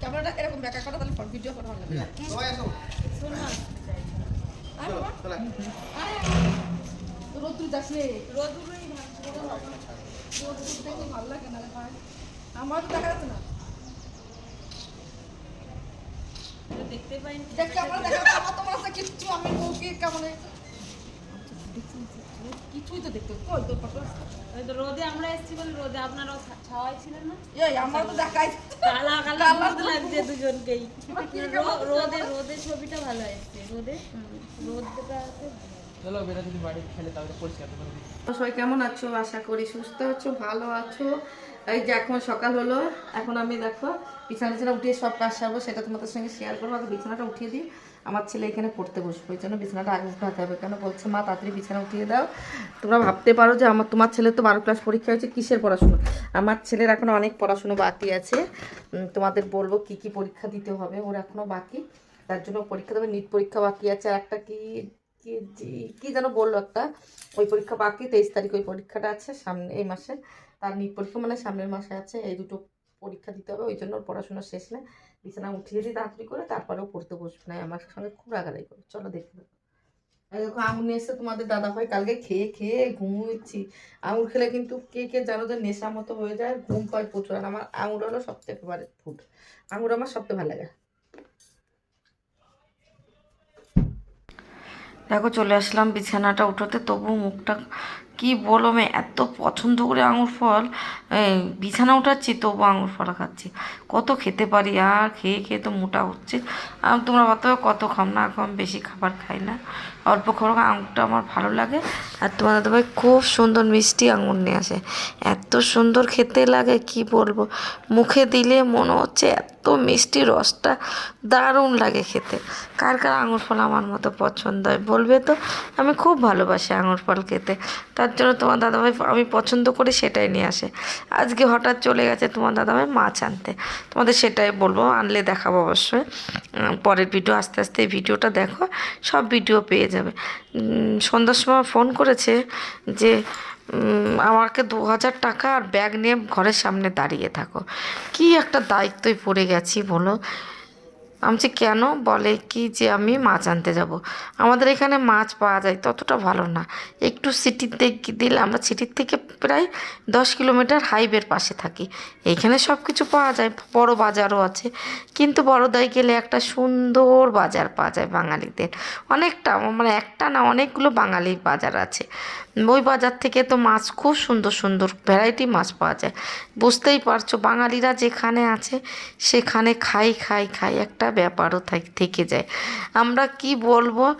ক্যামেরাটা এরকম ব্যাকা করা তাহলে ফোন ভিডিও করা ভালো লাগবে রোদ্দুর যাস রে রোদুরই ভালো রোদ্দুর লাগে না রে ভাই। আমার তো দেখা যাচ্ছে না। দেখতে পাইনি। দেখ ক্যামেরা দেখা আমার তোমার কিচ্ছু আমি বউকে কেমন হয়েছে? কিছুই তো দেখতে কই তো ফটো। ওই তো রোদে আমরা এসেছি বলে রোদে আপনারাও ছা- ছাওয়াই ছিলেন না? এই আমার তো দেখাই। কালা কালা কালা। লাগছে দুজনকেই। রোদে রোদে ছবিটা ভালো আসছে রোদে? রোদটা সবাই কেমন আছো? আশা করি সুস্থ আছো, ভালো আছো। এই যে এখন সকাল হলো, এখন আমি দেখো বিছানা বিছানা উঠিয়ে সব কাজ সারবো, সেটা তোমাদের সঙ্গে শেয়ার করব। আগে বিছানাটা উঠিয়ে দিই, আমার ছেলে এখানে পড়তে বসবো, এই জন্য বিছানাটা আগে উঠাতে হবে। কেন বলছে, মা, তাড়াতাড়ি বিছানা উঠিয়ে দাও। তোমরা ভাবতে পারো যে আমার, তোমার ছেলে তো বারো ক্লাস পরীক্ষা হয়েছে, কিসের পড়াশুনো? আমার ছেলের এখনও অনেক পড়াশুনো বাকি আছে। তোমাদের বলব কি কি পরীক্ষা দিতে হবে, ওর এখনও বাকি। তার জন্য পরীক্ষা দেবে নিট পরীক্ষা বাকি আছে। আর একটা কি কি কি যেন বলল একটা, ওই পরীক্ষা বাকি, তেইশ তারিখ ওই পরীক্ষাটা আছে সামনে, এই মাসে, তার নিট পরীক্ষা মানে সামনের মাসে আছে, এই দুটো পরীক্ষা দিতে হবে, ওই জন্য ওর পড়াশোনা শেষ নেই, বিছানা উঠিয়ে দিই তাড়াতাড়ি করে, তারপরেও পড়তে বসবে না আমার সঙ্গে খুব রাগারাগি করে, চলো দেখে এই দেখো, আঙুর নিয়ে এসে তোমাদের দাদা ভাই, কালকে খেয়ে খেয়ে ঘুমোচ্ছি, আঙুর খেলে কিন্তু কে কে জানো যে নেশা মতো হয়ে যায়, ঘুম পায় প্রচুর, আর আমার আঙুর হলো সবথেকে একেবারে ফুড আঙুর আমার সবথেকে ভালো লাগে। দেখো চলে আসলাম বিছানাটা উঠোতে, তবু মুখটা কি বলো মেয়ে, এত পছন্দ করে আঙুর ফল। বিছানা উঠাচ্ছি, তবু আঙুর ফল খাচ্ছি। কত খেতে পারি, আর খেয়ে খেয়ে তো মোটা হচ্ছে। আর তোমরা ভাবতে কত খাম, না এখন বেশি খাবার খাই না। অল্প খাবার আঙুরটা আমার ভালো লাগে। আর তোমার দাদাভাই খুব সুন্দর মিষ্টি আঙুর নিয়ে আসে। এত সুন্দর খেতে লাগে, কি বলব? মুখে দিলে মনে হচ্ছে এত মিষ্টি রসটা, দারুণ লাগে খেতে। কার কার আঙুর ফল আমার মতো পছন্দ হয় বলবে তো? আমি খুব ভালোবাসি আঙুর ফল খেতে। তার জন্য তোমার দাদাভাই আমি পছন্দ করি সেটাই নিয়ে আসে। আজকে হঠাৎ চলে গেছে তোমার দাদাভাই মাছ আনতে। তোমাদের সেটাই বলব, আনলে দেখাবো অবশ্যই। পরের ভিডিও আস্তে আস্তে ভিডিওটা দেখো, সব ভিডিও পেয়ে যাবে। উম, সন্ধ্যার সময় ফোন করেছে যে আমাকে দু হাজার টাকা আর ব্যাগ নিয়ে ঘরের সামনে দাঁড়িয়ে থাকো। কি একটা দায়িত্বই পড়ে গেছি বলো? আমি কেন বলে কি যে আমি মাছ আনতে যাব? আমাদের এখানে মাছ পাওয়া যায় ততটা ভালো না। একটু সিটিতে দিলে আমরা সিটির থেকে প্রায় দশ কিলোমিটার হাইওয়ের পাশে থাকি। এইখানে সব কিছু পাওয়া যায়, বড় বাজারও আছে। কিন্তু বড়দায় গেলে একটা সুন্দর বাজার পাওয়া যায় বাঙালিদের। অনেকটা মানে একটা না অনেকগুলো বাঙালি বাজার আছে। ওই বাজার থেকে তো মাছ খুব সুন্দর সুন্দর ভ্যারাইটি মাছ পাওয়া যায়। বুঝতেই পারছ, বাঙালিরা যেখানে আছে সেখানে খাই খাই খাই একটা ব্যাপারও থাক- থেকে যায়। আমরা কি বলব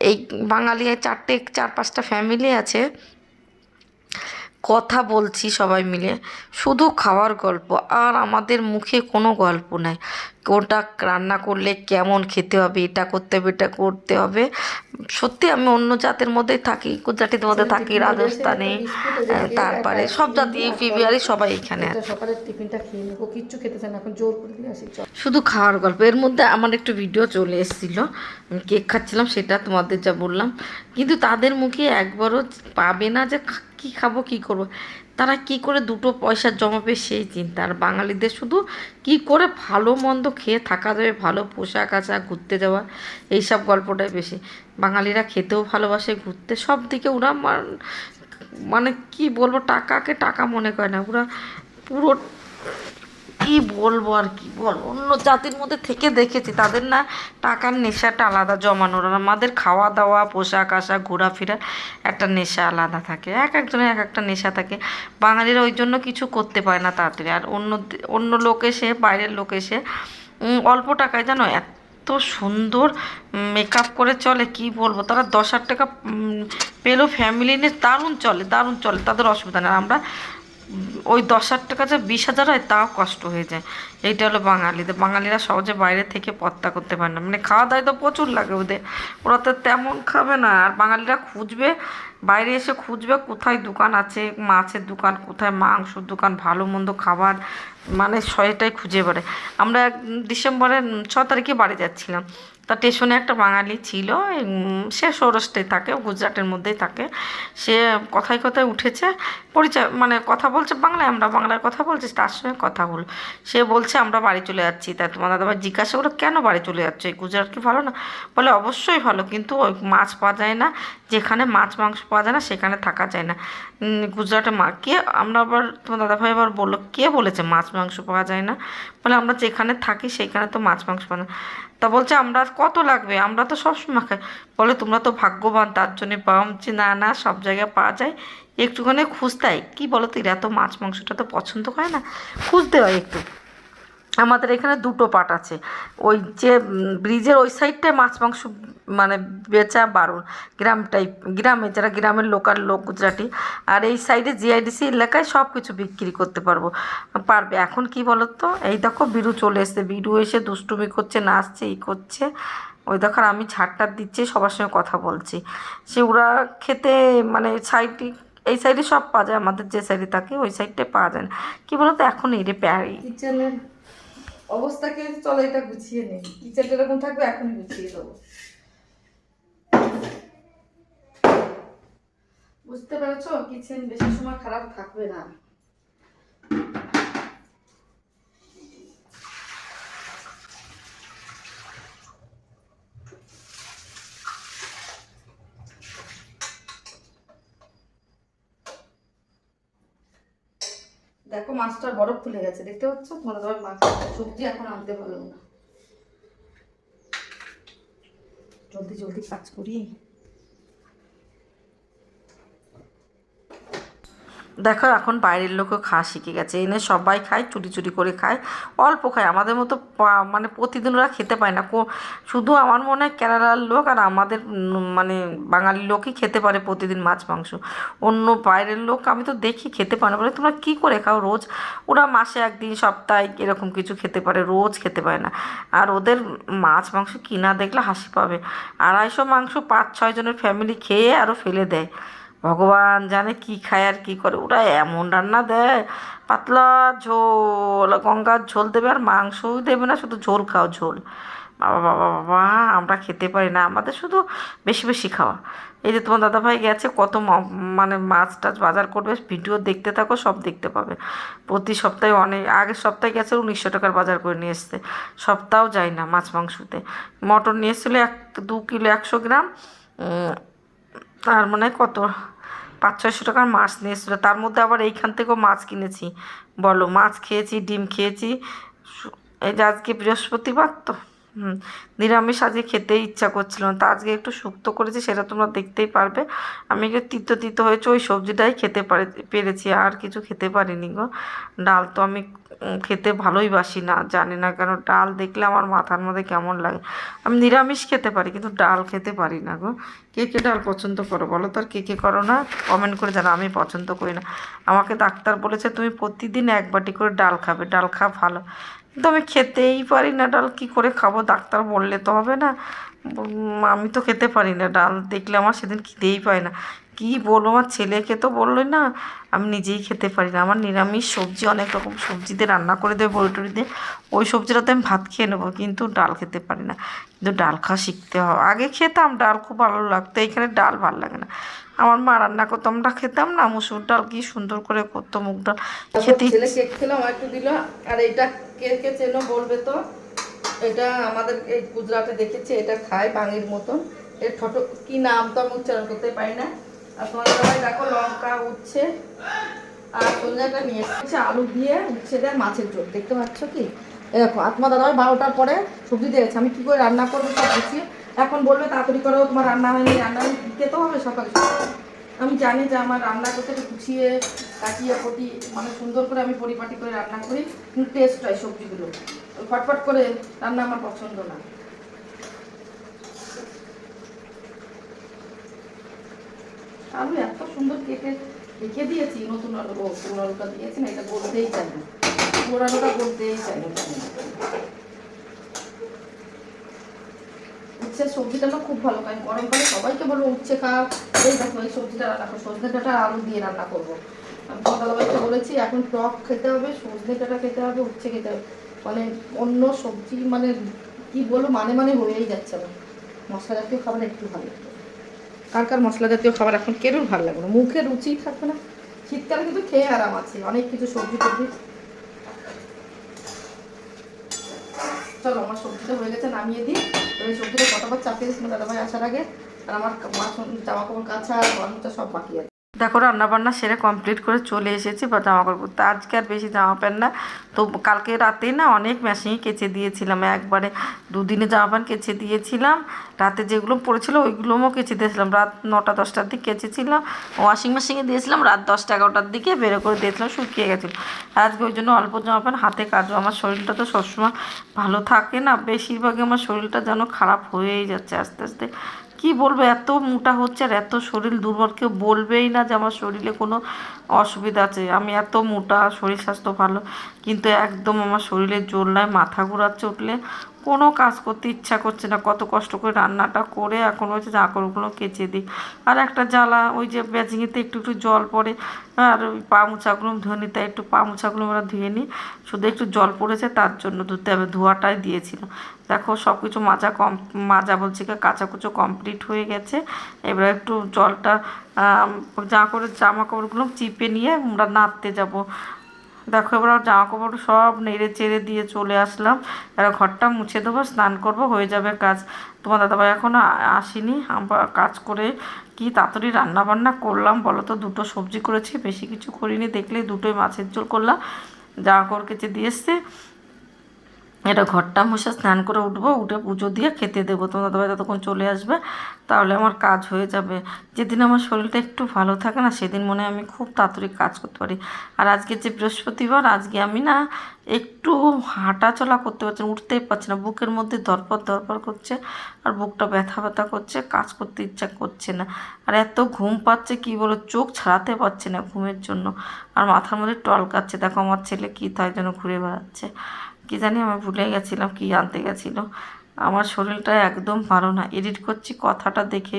এই বাঙালি চারটে, চার পাঁচটা ফ্যামিলি আছে। কথা বলছি সবাই মিলে। শুধু খাওয়ার গল্প, আর আমাদের মুখে কোনো গল্প নাই। ওটা রান্না করলে কেমন খেতে হবে এটা করতে হবে এটা করতে হবে। সত্যি আমি অন্য জাতের মধ্যেই থাকি গুজরাটির মধ্যে থাকি রাজস্থানে তারপরে সব জাতি বিহারি সবাই এখানে সকালের টিফিনটা খেয়ে নেব কিচ্ছু খেতে চান এখন জোর করে দিয়ে আসি শুধু খাওয়ার গল্প এর মধ্যে আমার একটু ভিডিও চলে এসেছিল আমি কেক খাচ্ছিলাম সেটা তোমাদের যা বললাম। কিন্তু তাদের মুখে একবারও পাবে না যে কি খাব কি করব। তারা কি করে দুটো পয়সা জমাবে সেই চিন্তা। আর বাঙালিদের শুধু কি করে ভালো মন্দ খেয়ে থাকা যাবে, ভালো পোশাক আশাক ঘুরতে যাওয়া, এইসব গল্পটাই বেশি। বাঙালিরা খেতেও ভালোবাসে, ঘুরতে সব দিকে ওরা মানে কি বলব, টাকাকে টাকা মনে করে না। ওরা পুরো কি বলব আর কি বল? অন্য জাতির মধ্যে থেকে দেখেছি, তাদের না টাকার নেশাটা আলাদা জমানোর। আমাদের খাওয়া দাওয়া পোশাক আশাক ঘোরাফেরা একটা নেশা আলাদা থাকে। এক একজনের এক একটা নেশা থাকে। বাঙালিরা ওই জন্য কিছু করতে পারে না তাড়াতাড়ি। আর অন্য অন্য লোক এসে, বাইরের লোক এসে অল্প টাকায় জানো এত সুন্দর মেকআপ করে চলে, কি বলব? তারা দশ হাজার টাকা পেলেও ফ্যামিলি নিয়ে, দারুণ চলে দারুণ চলে। তাদের অসুবিধা নেই। আমরা ওই দশ হাজার টাকা যে বিশ হাজার হয় তাও কষ্ট হয়ে যায়। এইটা হলো বাঙালিদের। বাঙালিরা সহজে বাইরে থেকে পত্তা করতে পারে না। মানে খাওয়া দাওয়া তো প্রচুর লাগে ওদের। ওরা তো তেমন খাবে না। আর বাঙালিরা খুঁজবে, বাইরে এসে খুঁজবে কোথায় দোকান আছে, মাছের দোকান কোথায়, মাংসর দোকান, ভালো মন্দ খাবার মানে সয়টাই খুঁজে বেড়ায়। আমরা ডিসেম্বরের ছ তারিখে বাড়ি যাচ্ছিলাম। তা স্টেশনে একটা বাঙালি ছিল সে সৌরাষ্ট্রে থাকে গুজরাটের মধ্যেই থাকে। সে কথায় কথায় উঠেছে, পরিচয় মানে কথা বলছে বাংলায়, আমরা বাংলায় কথা বলছি, তার সঙ্গে কথা হলো। সে বলছে, আমরা বাড়ি চলে যাচ্ছি। তাই তোমার দাদাভাই জিজ্ঞাসা করল, কেন বাড়ি চলে যাচ্ছ? গুজরাট কি ভালো না? বলে, অবশ্যই ভালো, কিন্তু ওই মাছ পাওয়া যায় না। যেখানে মাছ মাংস পাওয়া যায় না, সেখানে থাকা যায় না। গুজরাটে মা, কে, আমরা আবার, তোমার দাদাভাই আবার বলল, কে বলেছে মাছ মাংস পাওয়া যায় না? বলে, আমরা যেখানে থাকি, সেখানে তো মাছ মাংস পাওয়া যায়। তা বলছে, আমরা কত লাগবে? আমরা তো সবসময় খাই। বলে, তোমরা তো ভাগ্যবান, তার জন্যে পাওয়া যে না না, সব জায়গায় পাওয়া যায়। একটুখানি খুঁজতে হয় কি বলো তো এরা তো মাছ, মাংসটা তো পছন্দ করে না। খুঁজতে হয় একটু। আমাদের এখানে দুটো পাট আছে। ওই যে ব্রিজের ওই সাইডটায় মাছ মাংস মানে বেচা বারণ, গ্রাম টাইপ গ্রামে, যারা গ্রামের লোকাল লোক, গুজরাটি, আর এই সাইডে জিআইডিসি এলাকায় সব কিছু বিক্রি করতে পারব। পারবে। এখন কি বলো তো এই দেখো, বিরু চলে এসছে। বিরু এসে দুষ্টুমি করছে, নাচছে এই করছে। ওই দেখো আমি ঝাড়টার দিচ্ছি, সবার সঙ্গে কথা বলছি। সে ওরা খেতে মানে সাইডে এই সাইডে সব পাওয়া যায়। আমাদের যে সাইডে থাকে, ওই সাইডটায় পাওয়া যায় না। কী বলো তো এখন এই রে প্যারি অবস্থাকে চলো এটা গুছিয়ে নেই। কিচেনটা এরকম থাকবে এখন গুছিয়ে দেবো। বুঝতে পেরেছ? কিচেন বেশি সময় খারাপ থাকবে না। দেখো মাছটার বরফ খুলে গেছে, দেখতে পাচ্ছ? তোমাদের আবার মাছ, সবজি এখন আনতে ভালো না। জলদি জলদি কাজ করি। দেখো এখন বাইরের লোকও খাওয়া শিখে গেছে। এনে সবাই খায়, চুরি চুরি করে খায়, অল্প খায়। আমাদের মতো মানে প্রতিদিন ওরা খেতে পায় না। শুধু আমার মনে হয় কেরালার লোক আর আমাদের মানে বাঙালি লোকই খেতে পারে প্রতিদিন মাছ, মাংস। অন্য বাইরের লোক আমি তো দেখি খেতে পারে না। বলে তোমরা কী করে খাও রোজ? ওরা মাসে একদিন, সপ্তাহে এরকম কিছু খেতে পারে, রোজ খেতে পারে না। আর ওদের মাছ, মাংস কিনা দেখলে হাসি পাবে। আড়াইশো মাংস পাঁচ, ছয় জনের ফ্যামিলি খেয়ে আরও ফেলে দেয়। ভগবান জানে কি খায় আর কি করে। ওরা এমন রান্না দেয়, পাতলা ঝোল, গঙ্গার ঝোল দেবে আর মাংসও দেবে না, শুধু ঝোল খাও, ঝোল। বাবা বাবা বাবা, আমরা খেতে পারি না, আমাদের শুধু বেশি বেশি খাওয়া। এই যে তোমার দাদাভাই গেছে, কত মানে মাছ টাছ বাজার করবে, ভিডিও দেখতে থাকো, সব দেখতে পাবে। প্রতি সপ্তাহে অনেক, আগের সপ্তাহে গেছে উনিশশো টাকার বাজার করে নিয়ে এসছে। সপ্তাহ যায় না মাছ, মাংসতে। মটন নিয়ে এসেছিল এক, দু কিলো একশো গ্রাম তার মানে কত? পাঁচ, ছয়শো টাকার মাছ নিয়ে এসেছিল তার মধ্যে আবার এইখান থেকেও মাছ কিনেছি। বলো, মাছ খেয়েছি, ডিম খেয়েছি। এই যে আজকে বৃহস্পতিবার তো? হুম, নিরামিষ আজকে খেতেই ইচ্ছা করছিল না। তা আজকে একটু শুক্তো করেছি, সেটা তোমরা দেখতেই পারবে। আমি একটু তিতো তিতো হয়েছে ওই সবজিটাই খেতে পারে, পেরেছি, আর কিছু খেতে পারিনি গো। ডাল তো আমি খেতে ভালোই বাসি না, জানি না কেন ডাল দেখলে আমার মাথার মধ্যে কেমন লাগে। আমি নিরামিষ খেতে পারি, কিন্তু ডাল খেতে পারি না গো। কে কে ডাল পছন্দ করো বলো তো আর কে কে করো না? কমেন্ট করে জানো আমি পছন্দ করি না। আমাকে ডাক্তার বলেছে তুমি প্রতিদিন এক বাটি করে ডাল খাবে, ডাল খা ভালো। কিন্তু আমি খেতেই পারি না ডাল, কি করে খাব? ডাক্তার বললে তো হবে না। আমি তো খেতে পারি না ডাল, দেখলে আমার সেদিন খিদেই পায় না। কি বলব? আমার ছেলেকে তো বললোই না আমি নিজেই খেতে পারি না। আমার নিরামিষ সবজি অনেক রকম সবজিতে রান্না করে দেবে বড়ি দিয়ে। ওই সবজিটাতে আমি ভাত খেয়ে নেব কিন্তু ডাল খেতে পারি না। কিন্তু ডাল খাওয়া শিখতে হবে। আগে খেতাম ডাল খুব ভালো লাগতো এখানে ডাল ভালো লাগে না। আমার মা রান্না করতো আমরা খেতাম না মুসুর ডাল কি সুন্দর করে করতো মুগ ডাল। খেতে ছেলে কেক খেলাম একটু দিল আর এটা কে কে চেনো বলবে তো? এটা আমাদের এই গুজরাটে দেখেছি এটা খায় বাঙির মতন। এর ছোট কি নাম তো আমি উচ্চারণ করতে পারি না। আর তোমাদের সবাই দেখো লঙ্কা উচ্ছে আর সন্ধ্যাটা নিয়ে এসেছে আলু দিয়ে, উচ্ছে দেয় মাছের ঝোল। দেখতে পাচ্ছ কি? দেখো, আত্মা দাদা বারোটার পরে সবজি দিয়ে গেছে। আমি কি করে রান্না করব সব গুছিয়ে? এখন বলবে তাড়াতাড়ি করো, তোমার রান্না হয়নি, রান্না তো হবে সকালে আমি জানি যে আমার রান্না করতে গুছিয়ে কাটিয়ে কটি মানে সুন্দর করে আমি পরিপাটি করে রান্না করি টেস্ট হয় সবজিগুলো। ফটফট করে রান্না আমার পছন্দ না। আলু এত সুন্দর কেটে কেটে দিয়েছি, নতুন আলু পুরো আলুটা দিয়েছি না, এটা গলতেই চাই না। পুরো আলুটা গলতেই চাই না। উচ্ছে সবজিটা না খুব ভালো খাই গরমকালে সবাইকে বলব উচ্ছে খাও এই দেখো, এই সবজিটা রান্না করো সজনে ডাঁটা আলু দিয়ে রান্না করব। আমি বলেছি, এখন টক খেতে হবে, সজনে ডাঁটা খেতে হবে, উচ্ছে খেতে হবে। মানে অন্য সবজি মানে কি বলব মানে মানে হয়েই যাচ্ছে আমার। মশলা জাতীয় খাবার একটু ভালো কার কার মশলা জাতীয় খাবার এখন কেরুর ভালো লাগবে না? মুখে রুচি থাকবে না। শীতকালে কিন্তু খেয়ে আরাম আছে। অনেক কিছু সবজি টবজি। চলো, আমার সবজিটা হয়ে গেছে, নামিয়ে দিই। এবার সবজিটা কতবার চাপিয়ে দিচ্ছি দাদাভাই আসার আগে। আর আমার জামা কাপড় কাছা গরমটা সব বাকি আছে। দেখো রান্না বান্না সেরে কমপ্লিট করে চলে এসেছি বা জামা কাপড় পরতে আজকে আর বেশি জামা প্যান্ট না। তো কালকে রাতে না অনেক মেশিনে কেচে দিয়েছিলাম, একবারে দুদিনে জামা প্যান্ট কেচে দিয়েছিলাম। রাতে যেগুলো পড়েছিল ওইগুলোও কেচে দিয়েছিলাম। রাত নটা, দশটার দিকে কেচেছিলাম ওয়াশিং মেশিনে দিয়েছিলাম, রাত দশটা, এগারোটার দিকে বেরো করে দিয়েছিলাম, শুকিয়ে গেছিল। আজকে ওই জন্য অল্প জামা প্যান্ট, হাতে কাটবো আমার শরীরটা তো সবসময় ভালো থাকে না, বেশিরভাগই আমার শরীরটা যেন খারাপ হয়েই যাচ্ছে আস্তে আস্তে। কি বলব, এত মোটা হচ্ছে আর এত শরীর দুর্বল, কেউ বলবেই না যে আমার শরীরে কোনো অসুবিধা আছে। আমি এত মোটা, শরীর স্বাস্থ্য ভালো, কিন্তু একদম আমার শরীরে জোর নয় মাথা ঘোরাচ্ছে উঠলে কোনো কাজ করতে ইচ্ছা করছে না। কত কষ্ট করে রান্নাটা করে এখন হচ্ছে জাঁকড়গুলো কেচে দিই। আর একটা জ্বালা, ওই যে বেজিংয়েতে একটু একটু জল পড়ে, আর ওই পা মোছাগুলো ধুয়ে নিই, তাই একটু পা মোছাগুলো আমরা ধুয়ে নিই। শুধু একটু জল পড়েছে তার জন্য ধুতে হবে, ধোয়াটাই দিয়েছিলাম। দেখো সব কিছু মাজা কম মাজা বলছি কি, কাচাকুচো কমপ্লিট হয়ে গেছে। এবার একটু জলটা যা করে জামা কাপড়গুলো চিপে নিয়ে আমরা নাড়তে যাব। দেখো, এবার জামা কাপড় সব নেড়ে চেড়ে দিয়ে চলে আসলাম। এবার ঘরটা মুছে দেবো, স্নান করব, হয়ে যাবে কাজ। তোমার দাদাভাই এখনও আসেনি। আমরা কাজ করে কি তাড়াতাড়ি রান্না বান্না করলাম বলো তো? দুটো সবজি করেছি, বেশি কিছু করিনি দেখলে দুটোই মাছের ঝোল করলাম। জামা কাপড় কেচে দিয়ে এসছে। এটা ঘরটা মুছে স্নান করে উঠবো, উঠে পুজো দিয়ে খেতে দেবো। তোমার দাদাভাই ততক্ষণ চলে আসবে, তাহলে আমার কাজ হয়ে যাবে। যেদিন আমার শরীরটা একটু ভালো থাকে না, সেদিন মনে আমি খুব তাড়াতাড়ি কাজ করতে পারি। আর আজকে যে বৃহস্পতিবার, আজকে আমি না একটু হাঁটা চলা করতে পারছি না, উঠতেই পারছি না। বুকের মধ্যে দরপর দরপর করছে আর বুকটা ব্যথা ব্যথা করছে, কাজ করতে ইচ্ছা করছে না। আর এত ঘুম পাচ্ছে, কি বলো, চোখ ছাড়াতে পারছে না ঘুমের জন্য। আর মাথার মধ্যে টলকাচ্ছে, দেখো আমার ছেলে কী তাই জন্য ঘুরে বেড়াচ্ছে। কি জানি আমি ভুলে গেছিলাম, কি আনতে গেছিল। আমার শরীরটা একদম ভালো না। এডিট করছি কথাটা দেখে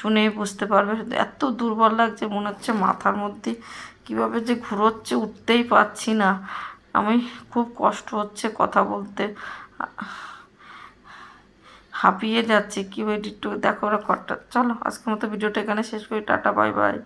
শুনেই বুঝতে পারবে। এত দুর্বল লাগছে, মনে হচ্ছে মাথার মধ্যে কীভাবে যে ঘুরোচ্ছে উঠতেই পারছি না। আমি খুব কষ্ট হচ্ছে কথা বলতে। হাঁপিয়ে যাচ্ছে কি এডিট দেখো ওরা ঘরটা চলো, আজকের মতো ভিডিওটা এখানে শেষ করি। Ta ta, bye bye.